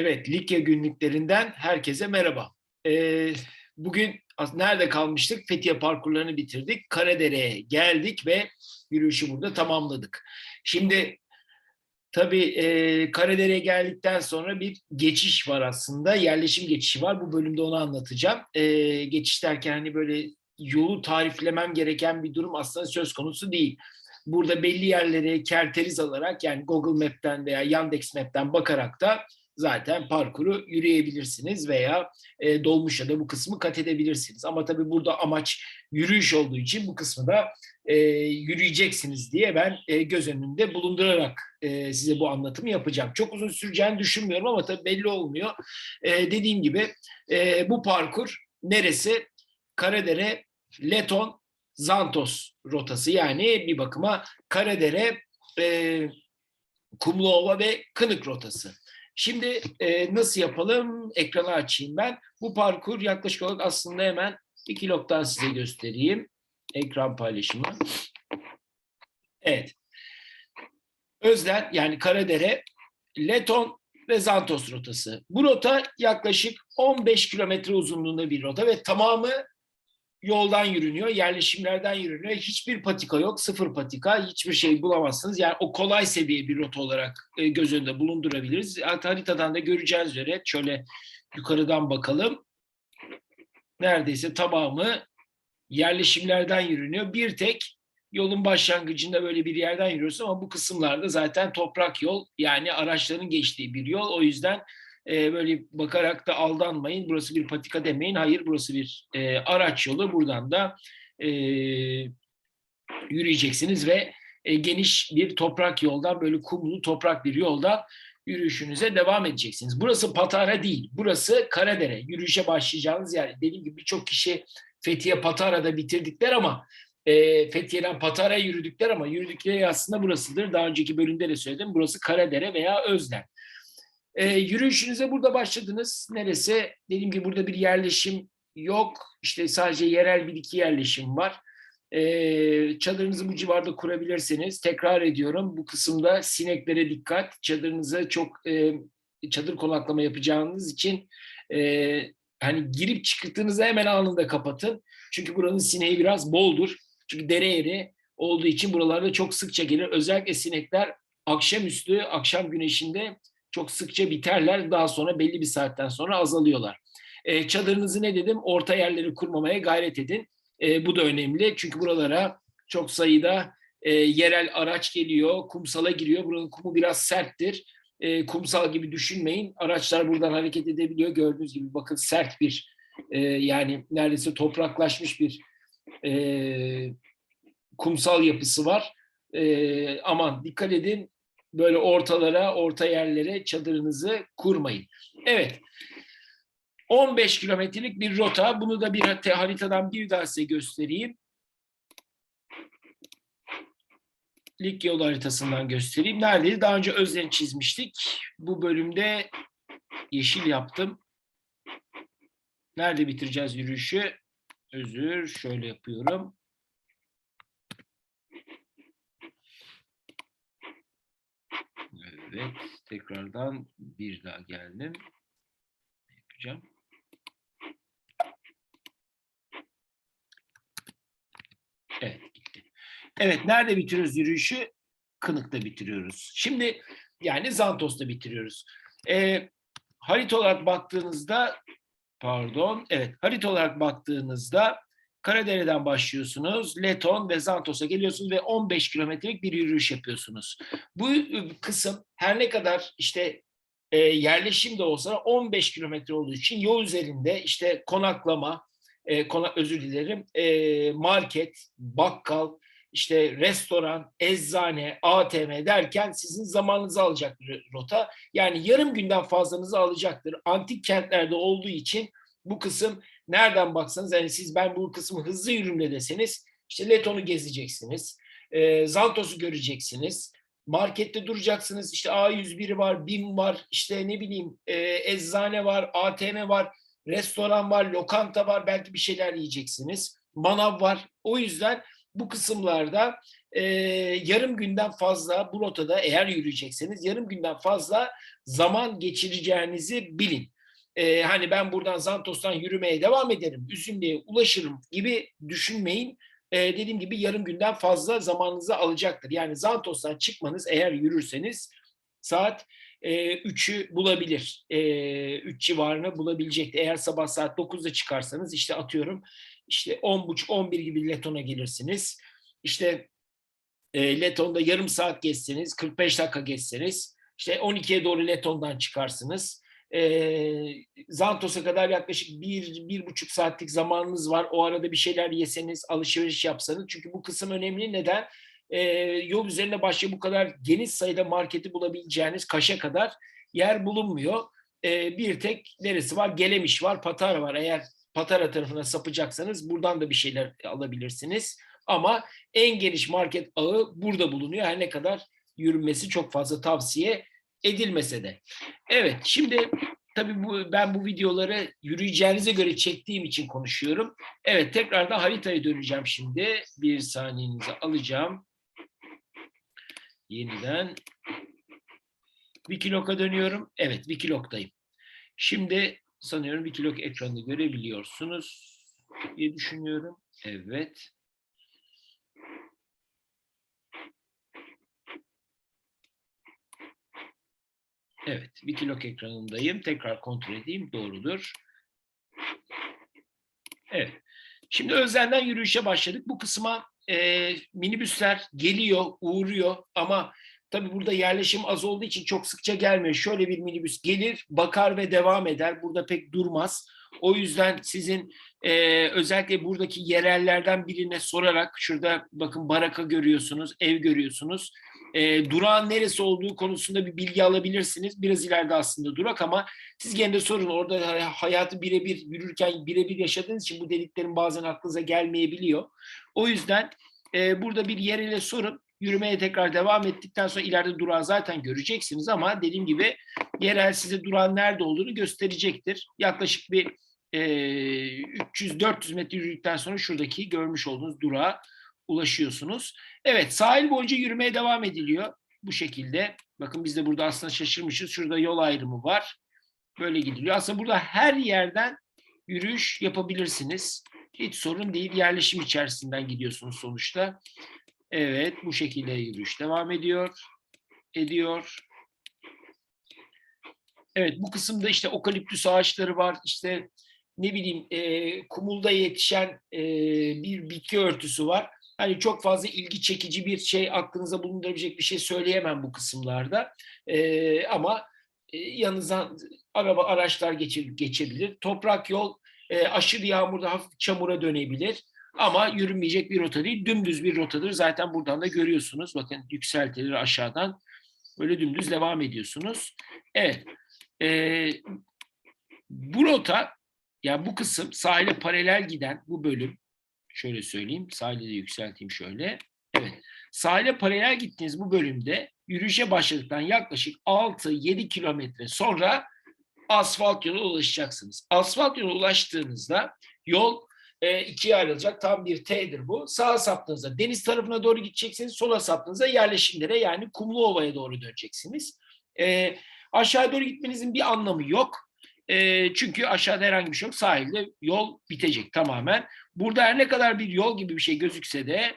Evet, Likya günlüklerinden herkese merhaba. Ee, bugün nerede kalmıştık? Fethiye parkurlarını bitirdik. Karadere'ye geldik ve yürüyüşü burada tamamladık. Şimdi tabii e, Karadere'ye geldikten sonra bir geçiş var aslında. Yerleşim geçişi var. Bu bölümde onu anlatacağım. Ee, geçiş derken hani böyle yolu tariflemem gereken bir durum aslında söz konusu değil. Burada belli yerlere kerteriz alarak yani Google Map'ten veya Yandex Map'ten bakarak da zaten parkuru yürüyebilirsiniz veya e, dolmuşa da bu kısmı kat edebilirsiniz. Ama tabii burada amaç yürüyüş olduğu için bu kısmı da e, yürüyeceksiniz diye ben e, göz önünde bulundurarak e, size bu anlatımı yapacağım. Çok uzun süreceğini düşünmüyorum ama tabii belli olmuyor. E, dediğim gibi e, bu parkur neresi? Karadere, Leton, Zantos rotası yani bir bakıma Karadere, e, Kumluova ve Kınık rotası. Şimdi e, nasıl yapalım? Ekranı açayım ben. Bu parkur yaklaşık olarak aslında hemen iki logdan size göstereyim. Ekran paylaşımı. Evet. Özden yani Karadere, Leton ve Zantos rotası. Bu rota yaklaşık 15 kilometre uzunluğunda bir rota ve tamamı yoldan yürünüyor, yerleşimlerden yürünüyor. Hiçbir patika yok, sıfır patika, hiçbir şey bulamazsınız. Yani o kolay seviye bir rota olarak e, göz önünde bulundurabiliriz. Haritadan da göreceğiniz üzere şöyle yukarıdan bakalım. Neredeyse tamamı yerleşimlerden yürünüyor. Bir tek yolun başlangıcında böyle bir yerden yürüyorsun ama bu kısımlarda zaten toprak yol yani araçların geçtiği bir yol. O yüzden e, böyle bakarak da aldanmayın. Burası bir patika demeyin. Hayır burası bir e, araç yolu. Buradan da e, yürüyeceksiniz ve e, geniş bir toprak yoldan böyle kumlu toprak bir yolda yürüyüşünüze devam edeceksiniz. Burası Patara değil. Burası Karadere. Yürüyüşe başlayacağınız yer. Dediğim gibi birçok kişi Fethiye Patara'da bitirdikler ama e, Fethiye'den Patara'ya yürüdükler ama yürüdükleri aslında burasıdır. Daha önceki bölümde de söyledim. Burası Karadere veya Özden. E, yürüyüşünüze burada başladınız. Neresi? Dediğim gibi burada bir yerleşim yok. İşte sadece yerel bir iki yerleşim var. E, çadırınızı bu civarda kurabilirsiniz. Tekrar ediyorum bu kısımda sineklere dikkat. Çadırınıza çok e, çadır konaklama yapacağınız için e, hani girip çıktığınızda hemen anında kapatın. Çünkü buranın sineği biraz boldur. Çünkü dere yeri olduğu için buralarda çok sıkça gelir. Özellikle sinekler akşamüstü, akşam güneşinde çok sıkça biterler. Daha sonra belli bir saatten sonra azalıyorlar. E, çadırınızı ne dedim? Orta yerleri kurmamaya gayret edin. E, bu da önemli. Çünkü buralara çok sayıda e, yerel araç geliyor, kumsala giriyor. Buranın kumu biraz serttir. E, kumsal gibi düşünmeyin. Araçlar buradan hareket edebiliyor. Gördüğünüz gibi bakın sert bir e, yani neredeyse topraklaşmış bir e, kumsal yapısı var. E, aman dikkat edin böyle ortalara, orta yerlere çadırınızı kurmayın. Evet. 15 kilometrelik bir rota. Bunu da bir haritadan bir daha size göstereyim. Lig yolu haritasından göstereyim. Neredeydi? Daha önce Özden'i çizmiştik. Bu bölümde yeşil yaptım. Nerede bitireceğiz yürüyüşü? Özür. Şöyle yapıyorum. Evet. Tekrardan bir daha geldim. Yapacağım. Evet gitti. Evet nerede bitiriyoruz yürüyüşü? Kınık'ta bitiriyoruz. Şimdi yani Zantos'ta bitiriyoruz. Ee, harita olarak baktığınızda pardon evet harita olarak baktığınızda Karadere'den başlıyorsunuz. Leton ve Zantos'a geliyorsunuz ve 15 kilometrelik bir yürüyüş yapıyorsunuz. Bu kısım her ne kadar işte e, yerleşim de olsa 15 kilometre olduğu için yol üzerinde işte konaklama, e, kona, özür dilerim, e, market, bakkal, işte restoran, eczane, ATM derken sizin zamanınızı alacak rota. Yani yarım günden fazlanızı alacaktır. Antik kentlerde olduğu için bu kısım nereden baksanız yani siz ben bu kısmı hızlı yürümle deseniz işte Leton'u gezeceksiniz. E, Zantos'u göreceksiniz. Markette duracaksınız. İşte A101 var, BİM var, işte ne bileyim e, eczane var, ATM var, restoran var, lokanta var. Belki bir şeyler yiyeceksiniz. Manav var. O yüzden bu kısımlarda e, yarım günden fazla bu rotada eğer yürüyecekseniz yarım günden fazla zaman geçireceğinizi bilin. E, hani ben buradan Zantos'tan yürümeye devam ederim, Üzümlü'ye ulaşırım gibi düşünmeyin. E, dediğim gibi yarım günden fazla zamanınızı alacaktır. Yani Zantos'tan çıkmanız eğer yürürseniz saat e, 3'ü bulabilir. E, 3 civarını bulabilecekti. Eğer sabah saat 9'da çıkarsanız işte atıyorum işte 10.30-11 gibi Leton'a gelirsiniz. İşte e, Leton'da yarım saat geçseniz, 45 dakika geçseniz, işte 12'ye doğru Leton'dan çıkarsınız. E, Zantos'a kadar yaklaşık bir, bir buçuk saatlik zamanınız var. O arada bir şeyler yeseniz, alışveriş yapsanız. Çünkü bu kısım önemli. Neden? E, yol üzerinde başka bu kadar geniş sayıda marketi bulabileceğiniz Kaş'a kadar yer bulunmuyor. E, bir tek neresi var? Gelemiş var, Patara var. Eğer Patara tarafına sapacaksanız buradan da bir şeyler alabilirsiniz. Ama en geniş market ağı burada bulunuyor. Her ne kadar yürünmesi çok fazla tavsiye edilmese de. Evet şimdi tabii bu, ben bu videoları yürüyeceğinize göre çektiğim için konuşuyorum. Evet tekrardan haritaya döneceğim şimdi. Bir saniyenizi alacağım. Yeniden Wikilog'a dönüyorum. Evet Wikilog'dayım. Şimdi sanıyorum Wikilog ekranını görebiliyorsunuz diye düşünüyorum. Evet. Evet, Wikilog ekranındayım. Tekrar kontrol edeyim. Doğrudur. Evet. Şimdi Özen'den yürüyüşe başladık. Bu kısma e, minibüsler geliyor, uğruyor ama tabii burada yerleşim az olduğu için çok sıkça gelmiyor. Şöyle bir minibüs gelir, bakar ve devam eder. Burada pek durmaz. O yüzden sizin e, özellikle buradaki yerellerden birine sorarak, şurada bakın baraka görüyorsunuz, ev görüyorsunuz e, durağın neresi olduğu konusunda bir bilgi alabilirsiniz. Biraz ileride aslında durak ama siz gene sorun. Orada hayatı birebir yürürken birebir yaşadığınız için bu dediklerim bazen aklınıza gelmeyebiliyor. O yüzden e, burada bir yer ile sorun. Yürümeye tekrar devam ettikten sonra ileride durağı zaten göreceksiniz ama dediğim gibi yerel size durağın nerede olduğunu gösterecektir. Yaklaşık bir e, 300-400 metre yürüdükten sonra şuradaki görmüş olduğunuz durağa ulaşıyorsunuz. Evet sahil boyunca yürümeye devam ediliyor bu şekilde. Bakın biz de burada aslında şaşırmışız. Şurada yol ayrımı var. Böyle gidiliyor. Aslında burada her yerden yürüyüş yapabilirsiniz. Hiç sorun değil. Yerleşim içerisinden gidiyorsunuz sonuçta. Evet bu şekilde yürüyüş devam ediyor. Ediyor. Evet bu kısımda işte okaliptüs ağaçları var. İşte ne bileyim e, kumulda yetişen e, bir bitki örtüsü var hani çok fazla ilgi çekici bir şey aklınıza bulundurabilecek bir şey söyleyemem bu kısımlarda. E, ama e, araba araçlar geçir, geçebilir. Toprak yol e, aşırı yağmurda hafif çamura dönebilir. Ama yürünmeyecek bir rota değil, dümdüz bir rotadır. Zaten buradan da görüyorsunuz. Bakın yükseltilir aşağıdan. Böyle dümdüz devam ediyorsunuz. Evet. E, bu rota, yani bu kısım sahile paralel giden bu bölüm Şöyle söyleyeyim. Sahile de yükselteyim şöyle. Evet. Sahile paralel gittiğiniz bu bölümde yürüyüşe başladıktan yaklaşık 6-7 kilometre sonra asfalt yola ulaşacaksınız. Asfalt yola ulaştığınızda yol e, ikiye ayrılacak. Tam bir T'dir bu. Sağa saptığınızda deniz tarafına doğru gideceksiniz. Sola saptığınızda yerleşimlere yani Kumluova'ya doğru döneceksiniz. E, aşağı doğru gitmenizin bir anlamı yok. E, çünkü aşağıda herhangi bir şey yok. Sahilde yol bitecek tamamen. Burada her ne kadar bir yol gibi bir şey gözükse de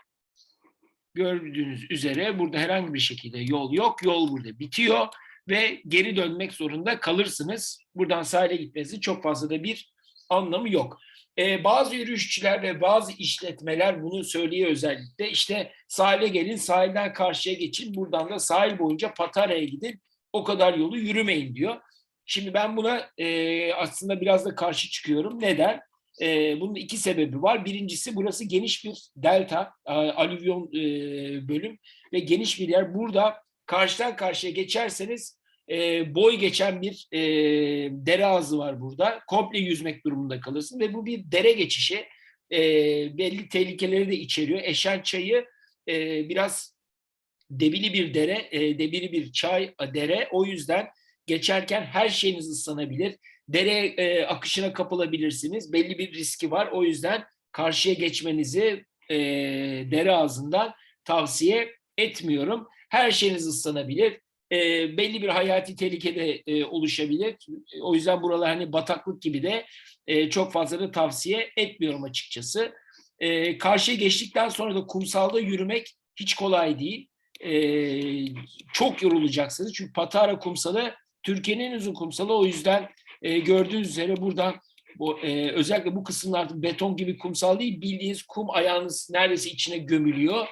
gördüğünüz üzere burada herhangi bir şekilde yol yok. Yol burada bitiyor ve geri dönmek zorunda kalırsınız. Buradan sahile gitmesi çok fazla da bir anlamı yok. Ee, bazı yürüyüşçüler ve bazı işletmeler bunu söylüyor özellikle. İşte sahile gelin, sahilden karşıya geçin, buradan da sahil boyunca Patara'ya gidin. O kadar yolu yürümeyin diyor. Şimdi ben buna e, aslında biraz da karşı çıkıyorum. Neden? E, bunun iki sebebi var. Birincisi burası geniş bir delta, e, alüvyon e, bölüm ve geniş bir yer. Burada karşıdan karşıya geçerseniz e, boy geçen bir e, dere ağzı var burada. Komple yüzmek durumunda kalırsın ve bu bir dere geçişi. E, belli tehlikeleri de içeriyor. Eşen çayı e, biraz debili bir dere, e, debili bir çay dere. O yüzden geçerken her şeyiniz ıslanabilir dere e, akışına kapılabilirsiniz. Belli bir riski var. O yüzden karşıya geçmenizi e, dere ağzından tavsiye etmiyorum. Her şeyiniz ıslanabilir. E, belli bir hayati tehlikede e, oluşabilir. O yüzden buralar hani bataklık gibi de e, çok fazla da tavsiye etmiyorum açıkçası. E, karşıya geçtikten sonra da kumsalda yürümek hiç kolay değil. E, çok yorulacaksınız. Çünkü Patara kumsalı Türkiye'nin en uzun kumsalı. O yüzden e, gördüğünüz üzere buradan bu, e, özellikle bu kısımlarda beton gibi kumsal değil bildiğiniz kum ayağınız neredeyse içine gömülüyor.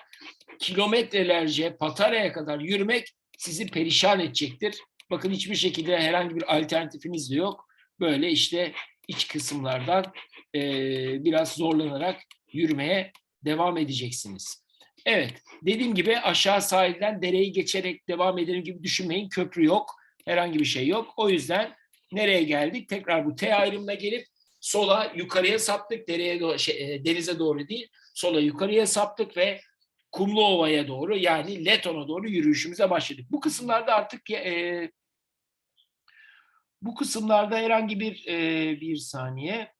Kilometrelerce Patara'ya kadar yürümek sizi perişan edecektir. Bakın hiçbir şekilde herhangi bir alternatifiniz de yok. Böyle işte iç kısımlardan e, biraz zorlanarak yürümeye devam edeceksiniz. Evet, dediğim gibi aşağı sahilden dereyi geçerek devam ederim gibi düşünmeyin. Köprü yok, herhangi bir şey yok. O yüzden nereye geldik? Tekrar bu T ayrımına gelip sola yukarıya saptık. Dereye doğru, şey, e, denize doğru değil, sola yukarıya saptık ve Kumlu Ova'ya doğru yani Leton'a doğru yürüyüşümüze başladık. Bu kısımlarda artık e, bu kısımlarda herhangi bir e, bir saniye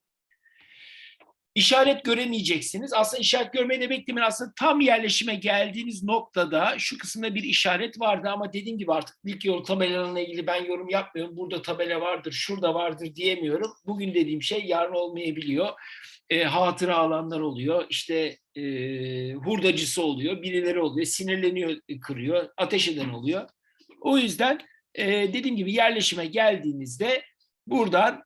işaret göremeyeceksiniz. Aslında işaret görmeyi de beklemeyin. Aslında tam yerleşime geldiğiniz noktada şu kısımda bir işaret vardı ama dediğim gibi artık ilk yol tabelalarına ilgili ben yorum yapmıyorum. Burada tabela vardır, şurada vardır diyemiyorum. Bugün dediğim şey yarın olmayabiliyor. E, hatıra alanlar oluyor. İşte e, hurdacısı oluyor, birileri oluyor, sinirleniyor, kırıyor, ateş eden oluyor. O yüzden e, dediğim gibi yerleşime geldiğinizde buradan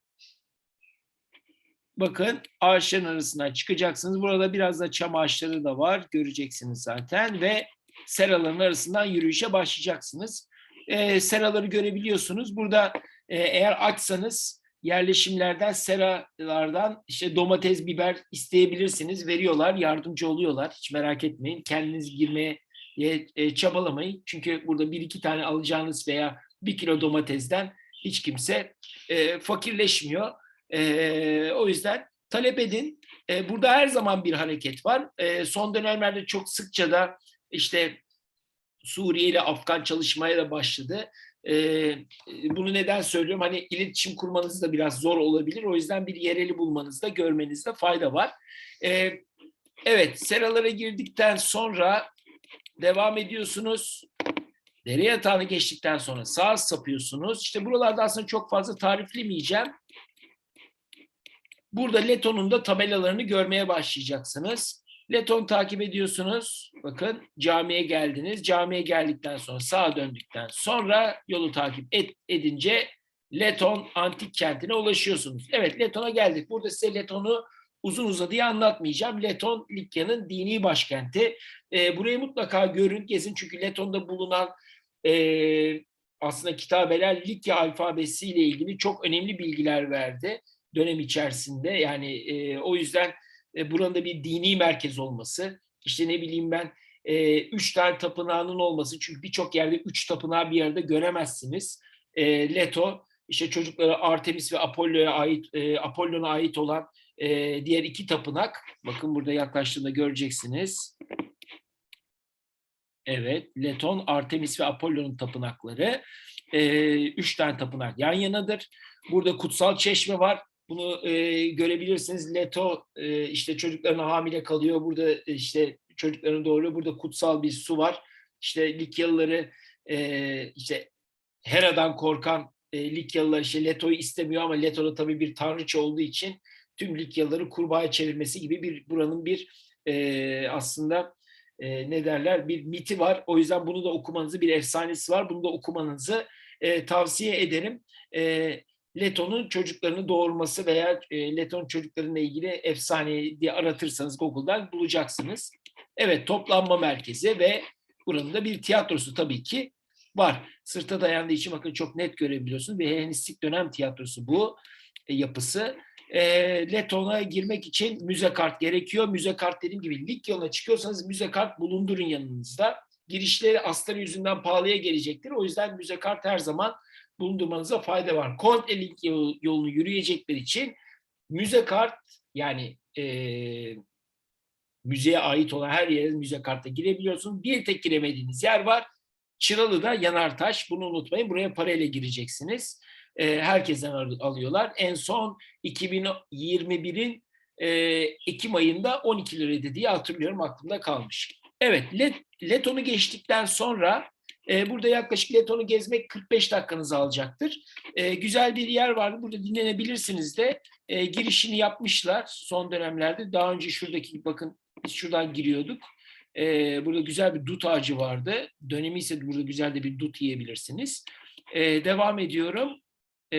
bakın ağaçların arasından çıkacaksınız. Burada biraz da çam ağaçları da var. Göreceksiniz zaten ve seraların arasından yürüyüşe başlayacaksınız. E, seraları görebiliyorsunuz. Burada e, eğer açsanız yerleşimlerden, seralardan işte domates, biber isteyebilirsiniz. Veriyorlar, yardımcı oluyorlar. Hiç merak etmeyin. Kendiniz girmeye e, çabalamayın. Çünkü burada bir iki tane alacağınız veya bir kilo domatesden hiç kimse e, fakirleşmiyor. E, o yüzden talep edin. E, burada her zaman bir hareket var. E, son dönemlerde çok sıkça da işte Suriye ile Afgan çalışmaya da başladı. Ee, bunu neden söylüyorum? Hani iletişim kurmanız da biraz zor olabilir. O yüzden bir yereli bulmanızda, görmenizde fayda var. Ee, evet, seralara girdikten sonra devam ediyorsunuz. Dere yatağını geçtikten sonra sağa sapıyorsunuz. İşte buralarda aslında çok fazla tariflemeyeceğim. Burada Leto'nun da tabelalarını görmeye başlayacaksınız. Leton takip ediyorsunuz. Bakın camiye geldiniz. Camiye geldikten sonra sağa döndükten sonra yolu takip et, edince Leton antik kentine ulaşıyorsunuz. Evet Leton'a geldik. Burada size Leton'u uzun uzadıya anlatmayacağım. Leton Likya'nın dini başkenti. E, burayı mutlaka görün, gezin. Çünkü Leton'da bulunan e, aslında kitabeler Likya alfabesiyle ilgili çok önemli bilgiler verdi dönem içerisinde. Yani e, o yüzden e, buranın da bir dini merkez olması, işte ne bileyim ben e, üç tane tapınağının olması çünkü birçok yerde üç tapınağı bir yerde göremezsiniz. E, Leto işte çocuklara Artemis ve Apollo'ya ait e, Apollon'a ait olan e, diğer iki tapınak. Bakın burada yaklaştığında göreceksiniz. Evet, Leton, Artemis ve Apollon'un tapınakları. E, üç tane tapınak yan yanadır. Burada kutsal çeşme var. Bunu e, görebilirsiniz. Leto e, işte çocuklarına hamile kalıyor. Burada e, işte çocuklarını doğuruyor. Burada kutsal bir su var. İşte Likyalıları e, işte Hera'dan korkan e, Likyalılar işte Leto'yu istemiyor ama Leto da tabii bir tanrıça olduğu için tüm Likyalıları kurbağaya çevirmesi gibi bir buranın bir e, aslında e, ne derler bir miti var. O yüzden bunu da okumanızı bir efsanesi var. Bunu da okumanızı e, tavsiye ederim. E, Leto'nun çocuklarını doğurması veya e, Leto'nun çocuklarıyla ilgili efsane diye aratırsanız Google'dan bulacaksınız. Evet toplanma merkezi ve buranın da bir tiyatrosu tabii ki var. Sırta dayandığı için bakın çok net görebiliyorsunuz. Bir Helenistik dönem tiyatrosu bu e, yapısı. E, Leton'a girmek için müze kart gerekiyor. Müze kart dediğim gibi lig yoluna çıkıyorsanız müze kart bulundurun yanınızda. Girişleri astarı yüzünden pahalıya gelecektir. O yüzden müze kart her zaman bulundurmanıza fayda var. Kontrelik yolunu yürüyecekler için müze kart yani e, müzeye ait olan her yere müze kartla girebiliyorsunuz. Bir tek giremediğiniz yer var. Çıralı'da Yanartaş. Bunu unutmayın. Buraya parayla gireceksiniz. E, herkesten alıyorlar. En son 2021'in e, Ekim ayında 12 liraydı diye hatırlıyorum aklımda kalmış. Evet Let, Leton'u geçtikten sonra e, burada yaklaşık Leton'u gezmek 45 dakikanızı alacaktır. E, güzel bir yer vardı burada dinlenebilirsiniz de e, girişini yapmışlar son dönemlerde. Daha önce şuradaki bakın biz şuradan giriyorduk. E, burada güzel bir dut ağacı vardı. Dönemi ise burada güzel de bir dut yiyebilirsiniz. E, devam ediyorum. E,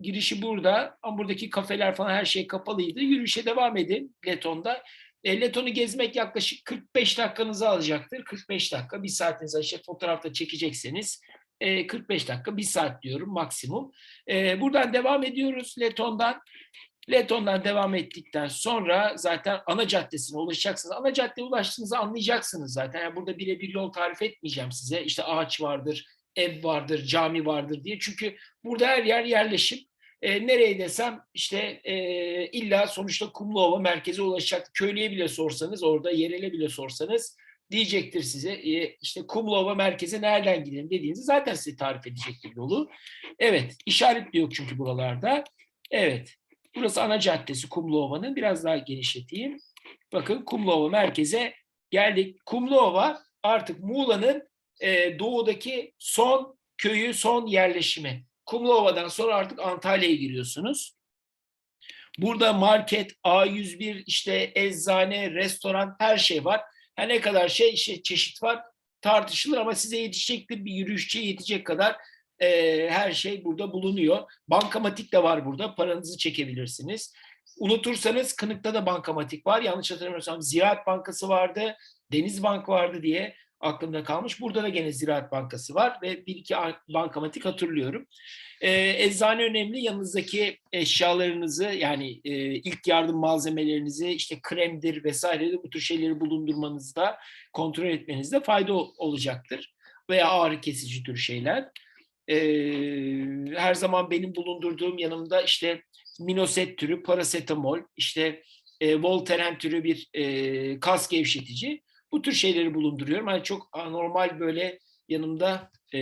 girişi burada ama buradaki kafeler falan her şey kapalıydı. Yürüyüşe devam edin Leton'da. E, Leton'u gezmek yaklaşık 45 dakikanızı alacaktır. 45 dakika, bir saatiniz işte fotoğrafta çekecekseniz e, 45 dakika, bir saat diyorum maksimum. E, buradan devam ediyoruz Leton'dan. Leton'dan devam ettikten sonra zaten ana caddesine ulaşacaksınız. Ana caddeye ulaştığınızı anlayacaksınız zaten. Yani burada birebir yol tarif etmeyeceğim size. İşte ağaç vardır, ev vardır, cami vardır diye. Çünkü burada her yer yerleşim. E, nereye desem işte e, illa sonuçta Kumluova merkeze ulaşacak. Köylüye bile sorsanız orada yerele bile sorsanız diyecektir size e, işte Kumluova merkeze nereden gidelim dediğinizi zaten size tarif edecektir yolu. Evet işaretli çünkü buralarda. Evet burası ana caddesi Kumluova'nın biraz daha genişleteyim. Bakın Kumluova merkeze geldik. Kumluova artık Muğla'nın e, doğudaki son köyü, son yerleşimi. Kumluova'dan sonra artık Antalya'ya giriyorsunuz. Burada market, A101, işte eczane, restoran her şey var. Her ne kadar şey, şey çeşit var tartışılır ama size yetişecektir bir yürüyüşçüye yetecek kadar e, her şey burada bulunuyor. Bankamatik de var burada. Paranızı çekebilirsiniz. Unutursanız Kınık'ta da bankamatik var. Yanlış hatırlamıyorsam Ziraat Bankası vardı, Deniz Bank vardı diye aklımda kalmış. Burada da gene Ziraat Bankası var ve bir iki bankamatik hatırlıyorum. Ee, eczane önemli. Yanınızdaki eşyalarınızı yani e, ilk yardım malzemelerinizi işte kremdir vesaire de bu tür şeyleri bulundurmanızda kontrol etmenizde fayda olacaktır. Veya ağrı kesici tür şeyler. Ee, her zaman benim bulundurduğum yanımda işte minoset türü, parasetamol, işte e, Voltaren türü bir e, kas gevşetici bu tür şeyleri bulunduruyorum. Hani çok anormal böyle yanımda e,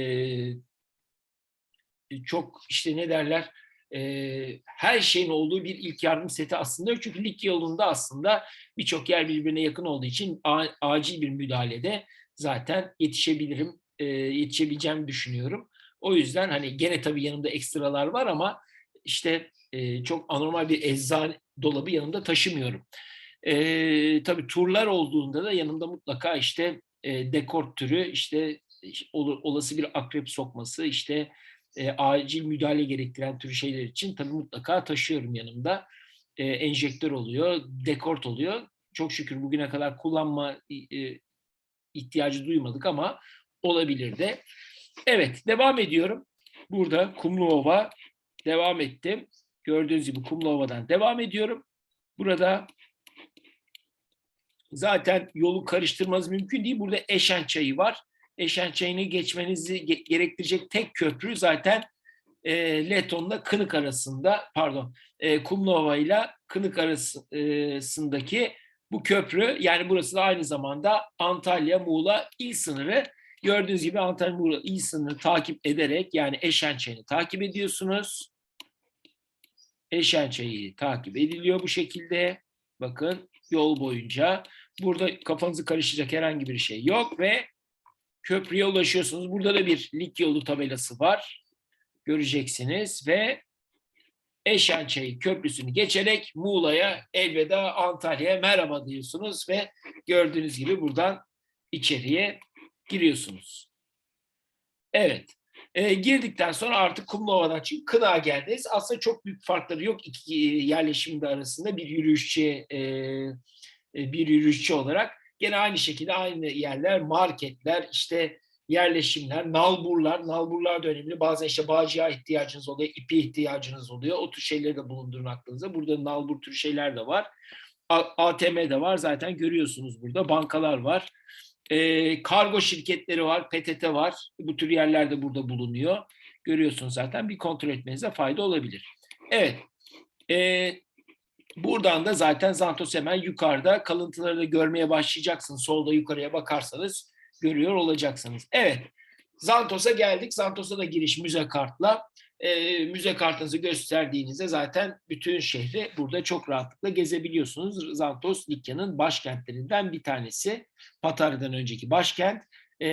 çok işte ne derler e, her şeyin olduğu bir ilk yardım seti aslında yok. Çünkü lig yolunda aslında birçok yer birbirine yakın olduğu için acil bir müdahalede zaten yetişebilirim, e, yetişebileceğimi düşünüyorum. O yüzden hani gene tabii yanımda ekstralar var ama işte e, çok anormal bir eczane dolabı yanımda taşımıyorum. E, tabii turlar olduğunda da yanımda mutlaka işte e, dekor türü, işte ol, olası bir akrep sokması, işte e, acil müdahale gerektiren tür şeyler için tabii mutlaka taşıyorum yanımda. E, enjektör oluyor, dekort oluyor. Çok şükür bugüne kadar kullanma e, ihtiyacı duymadık ama olabilir de. Evet, devam ediyorum. Burada Kumluova devam ettim. Gördüğünüz gibi Kumluova'dan devam ediyorum. Burada zaten yolu karıştırmanız mümkün değil. Burada Eşen Çayı var. Eşen Çayı'nı geçmenizi gerektirecek tek köprü zaten e, Leton'la Kınık arasında, pardon, e, Kumlova ile Kınık arasındaki bu köprü. Yani burası da aynı zamanda Antalya-Muğla il sınırı. Gördüğünüz gibi Antalya-Muğla il sınırını takip ederek yani Eşen Çayı'nı takip ediyorsunuz. Eşen Çayı takip ediliyor bu şekilde. Bakın yol boyunca. Burada kafanızı karıştıracak herhangi bir şey yok ve köprüye ulaşıyorsunuz. Burada da bir lig yolu tabelası var. Göreceksiniz ve Eşençayı Köprüsü'nü geçerek Muğla'ya, elveda Antalya'ya merhaba diyorsunuz ve gördüğünüz gibi buradan içeriye giriyorsunuz. Evet. E, girdikten sonra artık Kumluova'dan çıkıp Kınağa geldiniz. Aslında çok büyük farkları yok iki yerleşimde arasında bir yürüyüşçü e, bir yürüyüşçü olarak. Gene aynı şekilde aynı yerler, marketler, işte yerleşimler, nalburlar, nalburlar da önemli. Bazen işte bağcıya ihtiyacınız oluyor, ipi ihtiyacınız oluyor. O tür şeyleri de bulundurun aklınıza. Burada nalbur tür şeyler de var. ATM de var zaten görüyorsunuz burada. Bankalar var. E, kargo şirketleri var, PTT var. Bu tür yerler de burada bulunuyor. Görüyorsunuz zaten bir kontrol etmenize fayda olabilir. Evet. E, buradan da zaten Zantos hemen yukarıda. Kalıntıları da görmeye başlayacaksınız. Solda yukarıya bakarsanız görüyor olacaksınız. Evet. Zantos'a geldik. Zantos'a da giriş müze kartla. e, müze kartınızı gösterdiğinizde zaten bütün şehri burada çok rahatlıkla gezebiliyorsunuz. Zantos Likya'nın başkentlerinden bir tanesi. Patara'dan önceki başkent. E,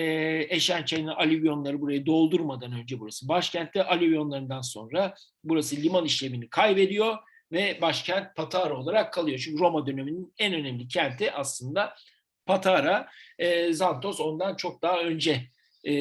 Eşençay'ın alüvyonları burayı doldurmadan önce burası başkentte. Alüvyonlarından sonra burası liman işlemini kaybediyor ve başkent Patara olarak kalıyor. Çünkü Roma döneminin en önemli kenti aslında Patara. E, Zantos ondan çok daha önce e,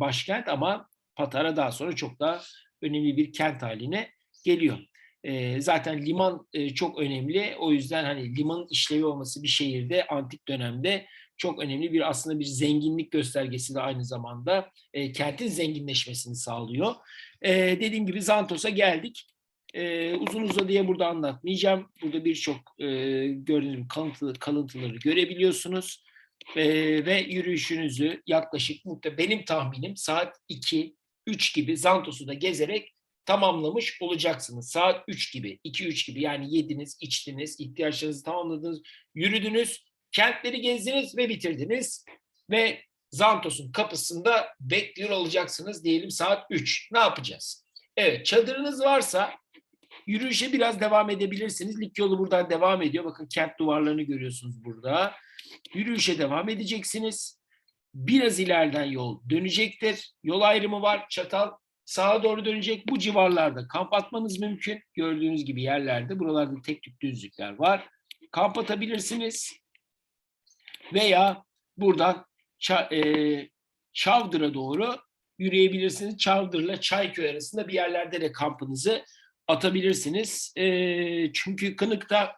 başkent ama Patara daha sonra çok daha önemli bir kent haline geliyor. E, zaten liman e, çok önemli. O yüzden hani limanın işlevi olması bir şehirde antik dönemde çok önemli bir aslında bir zenginlik göstergesi de aynı zamanda e, kentin zenginleşmesini sağlıyor. E, dediğim gibi Zantos'a geldik. E, uzun uzadıya burada anlatmayacağım. Burada birçok e, gibi kalıntı, kalıntıları görebiliyorsunuz. E, ve yürüyüşünüzü yaklaşık benim tahminim saat 2 3 gibi Zantos'u da gezerek tamamlamış olacaksınız. Saat 3 gibi, 2-3 gibi yani yediniz, içtiniz, ihtiyaçlarınızı tamamladınız, yürüdünüz, kentleri gezdiniz ve bitirdiniz. Ve Zantos'un kapısında bekliyor olacaksınız diyelim saat 3. Ne yapacağız? Evet çadırınız varsa yürüyüşe biraz devam edebilirsiniz. Lik yolu buradan devam ediyor. Bakın kent duvarlarını görüyorsunuz burada. Yürüyüşe devam edeceksiniz. Biraz ileriden yol dönecektir. Yol ayrımı var. Çatal sağa doğru dönecek. Bu civarlarda kamp atmanız mümkün. Gördüğünüz gibi yerlerde. Buralarda tek tük düzlükler var. Kamp atabilirsiniz. Veya buradan e, Çavdır'a doğru yürüyebilirsiniz. Çavdır'la Çayköy arasında bir yerlerde de kampınızı atabilirsiniz. E, çünkü Kınık'ta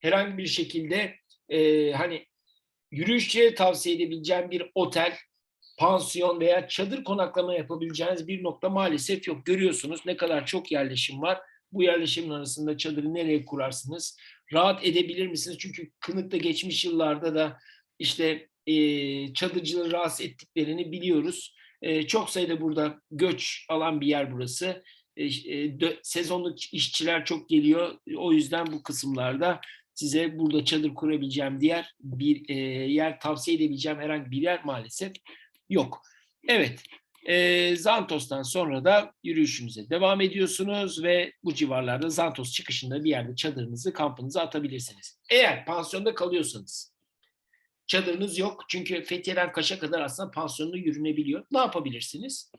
herhangi bir şekilde e, hani yürüyüşçüye tavsiye edebileceğim bir otel, pansiyon veya çadır konaklama yapabileceğiniz bir nokta maalesef yok. Görüyorsunuz ne kadar çok yerleşim var. Bu yerleşimin arasında çadırı nereye kurarsınız? Rahat edebilir misiniz? Çünkü Kınık'ta geçmiş yıllarda da işte e, çadırcıları rahatsız ettiklerini biliyoruz. E, çok sayıda burada göç alan bir yer burası. E, sezonluk işçiler çok geliyor. O yüzden bu kısımlarda size burada çadır kurabileceğim diğer bir e, yer tavsiye edebileceğim herhangi bir yer maalesef yok. Evet. E, Zantos'tan sonra da yürüyüşünüze devam ediyorsunuz ve bu civarlarda Zantos çıkışında bir yerde çadırınızı, kampınızı atabilirsiniz. Eğer pansiyonda kalıyorsanız, çadırınız yok çünkü Fethiye'den Kaş'a kadar aslında pansiyonda yürünebiliyor. Ne yapabilirsiniz?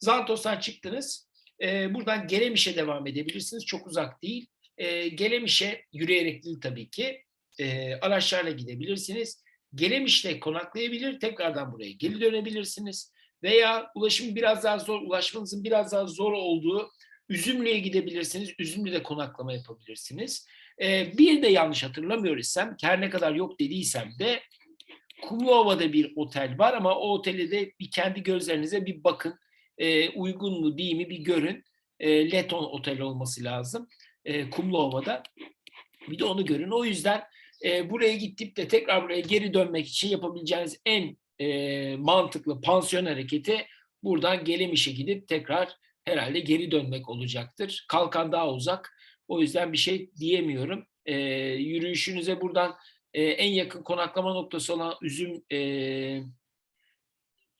Zantos'tan çıktınız, e, buradan Gelemiş'e devam edebilirsiniz. Çok uzak değil. E, Gelemiş'e yürüyerek değil tabii ki. E, araçlarla gidebilirsiniz. Gelemiş'te konaklayabilir, tekrardan buraya geri dönebilirsiniz. Veya ulaşım biraz daha zor, ulaşmanızın biraz daha zor olduğu Üzümlü'ye gidebilirsiniz. Üzümlü'de konaklama yapabilirsiniz. E, bir de yanlış hatırlamıyor isem, her ne kadar yok dediysem de Kumluova'da bir otel var ama o otele de bir kendi gözlerinize bir bakın. E, uygun mu değil mi bir görün. E, Leton Otel olması lazım. E, Kumluova'da. Bir de onu görün. O yüzden e, buraya gidip de tekrar buraya geri dönmek için yapabileceğiniz en mantıklı pansiyon hareketi buradan Gelemiş'e gidip tekrar herhalde geri dönmek olacaktır. Kalkan daha uzak. O yüzden bir şey diyemiyorum. Yürüyüşünüze buradan en yakın konaklama noktası olan Üzüm e,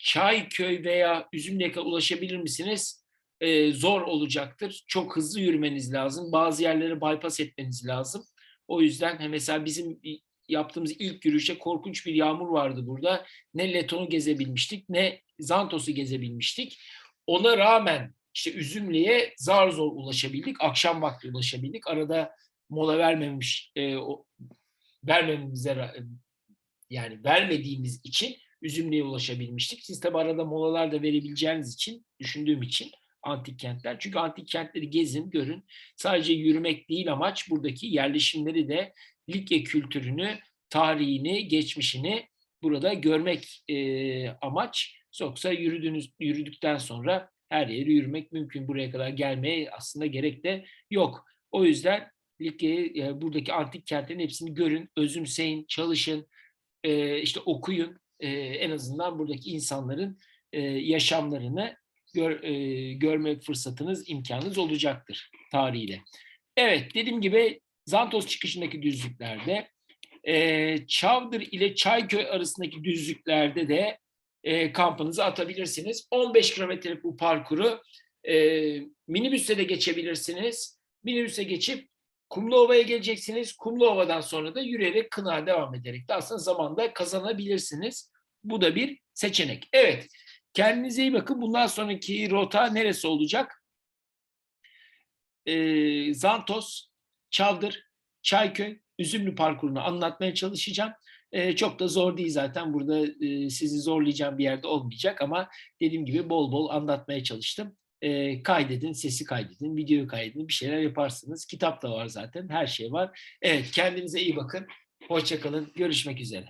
Çayköy veya Üzümlek'e ulaşabilir misiniz? E, zor olacaktır. Çok hızlı yürümeniz lazım. Bazı yerleri bypass etmeniz lazım. O yüzden mesela bizim yaptığımız ilk yürüyüşte korkunç bir yağmur vardı burada. Ne Leton'u gezebilmiştik ne Zantos'u gezebilmiştik. Ona rağmen işte Üzümlü'ye zar zor ulaşabildik. Akşam vakti ulaşabildik. Arada mola vermemiş e, o, vermemize yani vermediğimiz için Üzümlü'ye ulaşabilmiştik. Siz tabi arada molalar da verebileceğiniz için düşündüğüm için antik kentler. Çünkü antik kentleri gezin, görün. Sadece yürümek değil amaç buradaki yerleşimleri de Likya kültürünü, tarihini, geçmişini burada görmek e, amaç. Yoksa yürüdüğünüz yürüdükten sonra her yeri yürümek mümkün. Buraya kadar gelmeye aslında gerek de yok. O yüzden Likya'yı e, buradaki antik kentlerin hepsini görün, özümseyin, çalışın, e, işte okuyun. E, en azından buradaki insanların e, yaşamlarını gör, e, görme fırsatınız, imkanınız olacaktır tarihiyle. Evet, dediğim gibi Zantos çıkışındaki düzlüklerde, e, Çavdır ile Çayköy arasındaki düzlüklerde de e, kampınızı atabilirsiniz. 15 kilometrelik bu parkuru Ee, minibüste de geçebilirsiniz. Minibüse geçip Kumluova'ya geleceksiniz. Kumluova'dan sonra da yürüyerek Kınar'a devam ederek de aslında zamanda kazanabilirsiniz. Bu da bir seçenek. Evet. Kendinize iyi bakın. Bundan sonraki rota neresi olacak? Ee, Zantos, Çavdır, Çayköy, Üzümlü parkurunu anlatmaya çalışacağım. Ee, çok da zor değil zaten. Burada e, sizi zorlayacağım bir yerde olmayacak ama dediğim gibi bol bol anlatmaya çalıştım. Ee, kaydedin, sesi kaydedin, videoyu kaydedin, bir şeyler yaparsınız. Kitap da var zaten, her şey var. Evet, kendinize iyi bakın. Hoşçakalın, görüşmek üzere.